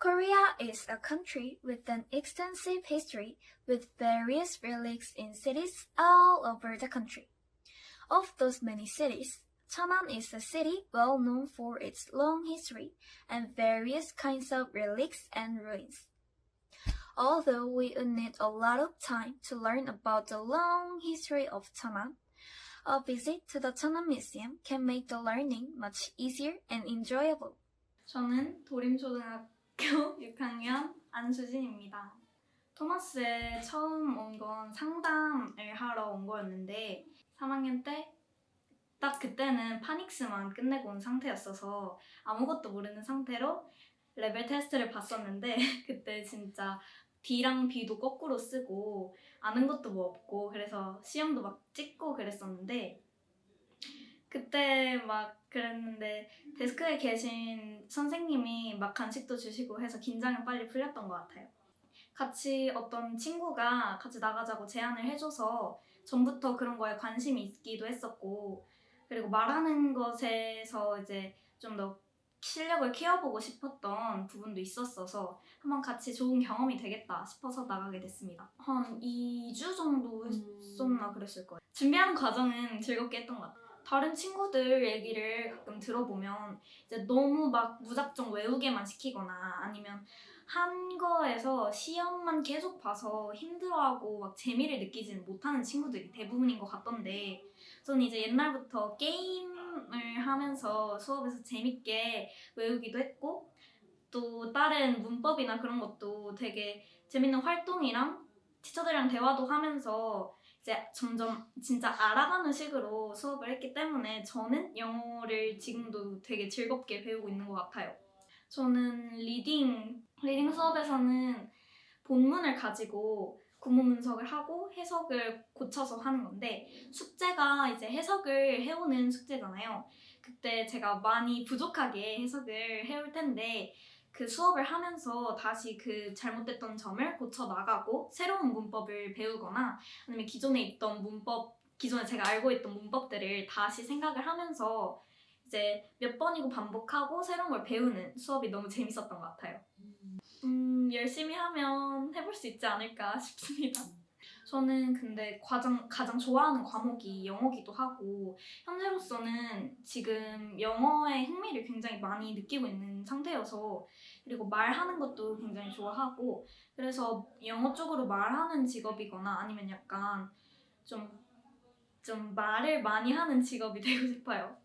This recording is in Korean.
Korea is a country with an extensive history with various relics in cities all over the country. Of those many cities, Cheonan is a city well known for its long history and various kinds of relics and ruins. Although we would need a lot of time to learn about the long history of Cheonan, a visit to the Cheonan Museum can make the learning much easier and enjoyable. 저는 도림초등학교 6학년 안수진입니다. 토마스에 처음 온 건 상담을 하러 온 거였는데 3학년 때 딱 그때는 파닉스만 끝내고 온 상태였어서 아무것도 모르는 상태로 레벨 테스트를 봤었는데 그때 진짜 D랑 B도 거꾸로 쓰고 아는 것도 뭐 없고 그래서 시험도 막 찍고 그랬었는데 그때 막 그랬는데 데스크에 계신 선생님이 막 간식도 주시고 해서 긴장이 빨리 풀렸던 것 같아요. 같이 어떤 친구가 같이 나가자고 제안을 해줘서 전부터 그런 거에 관심이 있기도 했었고 그리고 말하는 것에서 이제 좀 더 실력을 키워보고 싶었던 부분도 있었어서 한번 같이 좋은 경험이 되겠다 싶어서 나가게 됐습니다. 한 2주 정도 했었나 그랬을 거예요. 준비하는 과정은 즐겁게 했던 것 같아요. 다른 친구들 얘기를 가끔 들어보면 이제 너무 막 무작정 외우게만 시키거나 아니면 한 거에서 시험만 계속 봐서 힘들어하고 막 재미를 느끼지는 못하는 친구들이 대부분인 것 같던데 저는 이제 옛날부터 게임을 하면서 수업에서 재밌게 외우기도 했고 또 다른 문법이나 그런 것도 되게 재밌는 활동이랑 티처들이랑 대화도 하면서 이제 점점 진짜 알아가는 식으로 수업을 했기 때문에 저는 영어를 지금도 되게 즐겁게 배우고 있는 것 같아요. 저는 리딩, 리딩 수업에서는 본문을 가지고 구문 분석을 하고 해석을 고쳐서 하는 건데 숙제가 이제 해석을 해오는 숙제잖아요. 그때 제가 많이 부족하게 해석을 해올 텐데 그 수업을 하면서 다시 그 잘못됐던 점을 고쳐 나가고 새로운 문법을 배우거나 아니면 기존에 있던 문법 기존에 제가 알고 있던 문법들을 다시 생각을 하면서 이제 몇 번이고 반복하고 새로운 걸 배우는 수업이 너무 재밌었던 것 같아요. 음, 열심히 하면 해볼 수 있지 않을까 싶습니다. 저는 근데 가장, 가장 좋아하는 과목이 영어기도 하고 현재로서는 지금 영어에 흥미를 굉장히 많이 느끼고 있는 상태여서 그리고 말하는 것도 굉장히 좋아하고 그래서 영어 쪽으로 말하는 직업이거나 아니면 약간 좀, 좀 말을 많이 하는 직업이 되고 싶어요.